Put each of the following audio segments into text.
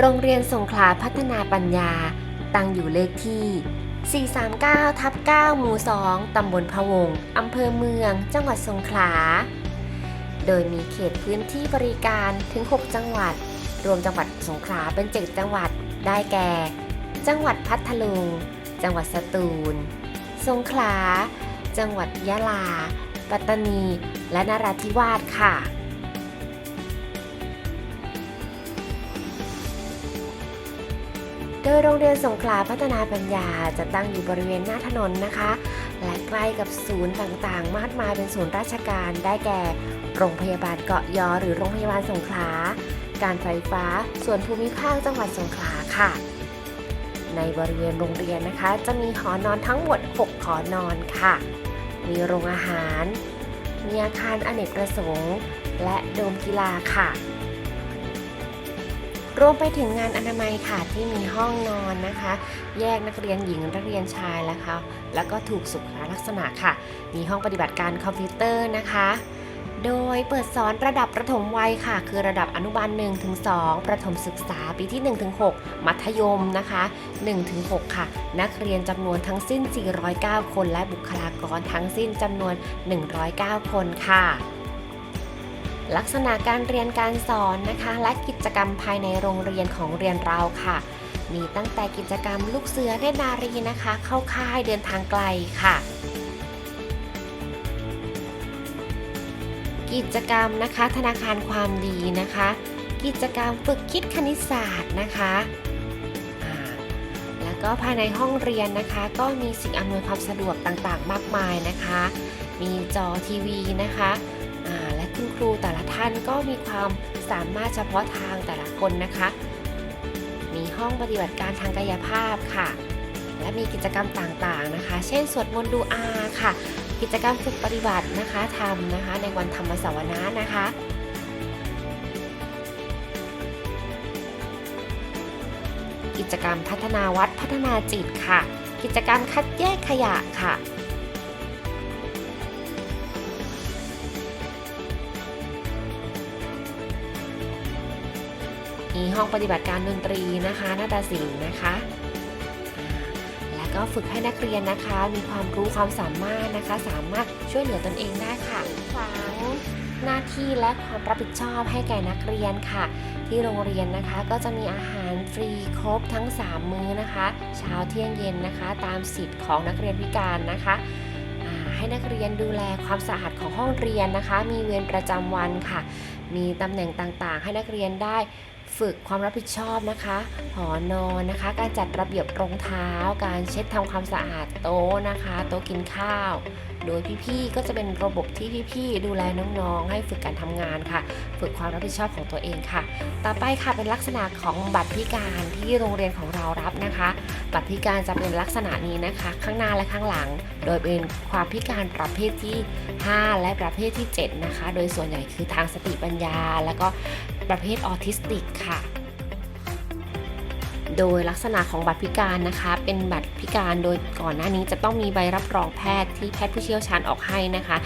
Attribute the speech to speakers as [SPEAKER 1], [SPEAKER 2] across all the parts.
[SPEAKER 1] โรงเรียนสงขลาพัฒนาปัญญา ตั้งอยู่เลขที่ 439 ทับ 9 หมู่ 2 ตำบลพะวง อำเภอเมือง จังหวัดสงขลา โดยมีเขตพื้นที่บริการถึง 6 จังหวัด รวมจังหวัดสงขลาเป็น 7 จังหวัด ได้แก่ จังหวัดพัทลุง จังหวัดสตูล สงขลา จังหวัดยะลา ปัตตานี และนราธิวาสค่ะ โดยโรงเรียนสงขลาพัฒนาปัญญาจะตั้งอยู่บริเวณหน้าถนนนะคะ และใกล้กับศูนย์ต่างๆ มากมายเป็นศูนย์ราชการได้แก่ โรงพยาบาลเกาะยอหรือโรงพยาบาลสงขลา การไฟฟ้า ส่วนภูมิภาคจังหวัดสงขลาค่ะ ในบริเวณโรงเรียนนะคะ จะมีหอนอนทั้งหมด 6 หอนอนค่ะ มีโรงอาหาร มีอาคารอเนกประสงค์ และโดมกีฬาค่ะ รวมไปถึงงานอนามัยค่ะที่มีห้องนอนนะคะ แยกนักเรียนหญิงนักเรียนชายแล้วค่ะแล้วก็ถูกสุขลักษณะค่ะ มีห้องปฏิบัติการคอมพิวเตอร์นะคะ โดยเปิดสอนระดับประถมวัยค่ะ คือระดับอนุบาล1ถึง2ประถมศึกษาปีที่1ถึง6มัธยมนะคะ1ถึง6ค่ะ นักเรียนจำนวนทั้งสิ้น 409 คน และบุคลากรทั้งสิ้นจำนวน 109 คนค่ะ ลักษณะการเรียนการสอนนะคะ และกิจกรรมภายในโรงเรียนของเรียนเราค่ะ มีตั้งแต่กิจกรรมลูกเสือเนตรนารีนะคะ เข้าค่ายเดินทางไกลค่ะ กิจกรรมนะคะ ธนาคารความดีนะคะ กิจกรรมฝึกคิดคณิตศาสตร์นะคะแล้วก็ภายในห้องเรียนนะคะ ก็มีสิ่งอำนวยความสะดวกต่างๆ มากมายนะคะ มีจอทีวีนะคะ คุณครูแต่ละท่านก็มีความสามารถเฉพาะทางแต่ละคนนะคะ มีห้องปฏิบัติการทางกายภาพค่ะ และมีกิจกรรมต่างๆนะคะ เช่น สวดมนต์ดูอาค่ะ กิจกรรมฝึกปฏิบัตินะคะทำนะคะ ในวันธรรมสวนานะคะกิจกรรมพัฒนาวัดพัฒนาจิตค่ะ กิจกรรมคัดแยกขยะค่ะ มีห้องปฏิบัติการดนตรีนะคะนาฏศิลป์นะคะ แล้วก็ฝึกให้นักเรียนนะคะ มีความรู้ความสามารถนะคะ สามารถช่วยเหลือตนเองได้ค่ะฝังหน้าที่และความรับผิดชอบให้แก่นักเรียนค่ะ ที่โรงเรียนนะคะก็จะมีอาหารฟรีครบทั้ง 3 มื้อนะคะ เช้าเที่ยงเย็นนะคะ ตามสิทธิ์ของนักเรียนพิการนะคะให้นักเรียนดูแลความสะอาดของห้องเรียนนะคะ มีเวรประจำวันค่ะ มีตำแหน่งต่างๆ ให้นักเรียนได้ ฝึกความรับผิดชอบนะคะหอนอนนะคะ การจัดระเบียบรองเท้า การเช็ดทำความสะอาดโต๊ะนะคะ โต๊ะกินข้าว โดยพี่ๆก็จะเป็นระบบที่พี่ๆดูแลน้องๆ ให้ฝึกการทำงานค่ะ ฝึกความรับผิดชอบของตัวเองค่ะ ต่อไปค่ะเป็นลักษณะของบัตรพิการที่โรงเรียนของเรารับนะคะ บัตรพิการจะเป็นลักษณะนี้นะคะ ข้างหน้าและข้างหลัง โดยเป็นความพิการประเภทที่ 5 และประเภทที่ 7 นะคะ โดยส่วนใหญ่คือทางสติปัญญา แล้วก็ ประเภทออทิสติกค่ะ โดยลักษณะของบัตรพิการนะคะ เป็นบัตรพิการโดยก่อนหน้านี้จะต้องมีใบรับรองแพทย์ที่แพทย์ผู้เชี่ยวชาญออกให้นะคะ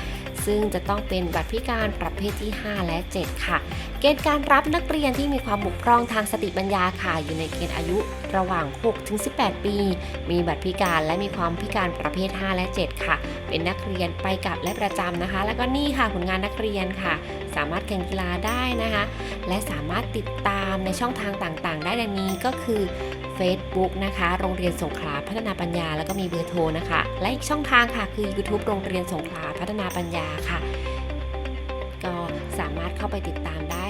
[SPEAKER 1] ซึ่งจะต้องเป็นบัตรพิการประเภทที่ 5 และ 7 ค่ะ เกณฑ์การรับนักเรียนที่มีความบุกพร่องทางสติปัญญาค่ะอยู่ในเกณฑ์อายุระหว่าง 6-18 ปี มีบัตรพิการและมีความพิการประเภท 5 และ 7 ค่ะ เป็นนักเรียนไปกลับและประจำนะคะ แล้วก็นี่ค่ะผลงานนักเรียนค่ะ สามารถแข่งกีฬาได้นะคะ และสามารถติดตามในช่องทางต่างๆ ได้ดังนี้ก็คือ Facebook นะคะ โรงเรียนสงขลาพัฒนาปัญญา แล้วก็มีเบอร์โทรนะคะ และอีกช่องทางค่ะคือ YouTube โรงเรียนสงขลาพัฒนาปัญญาค่ะ ก็สามารถเข้าไปติดตามได้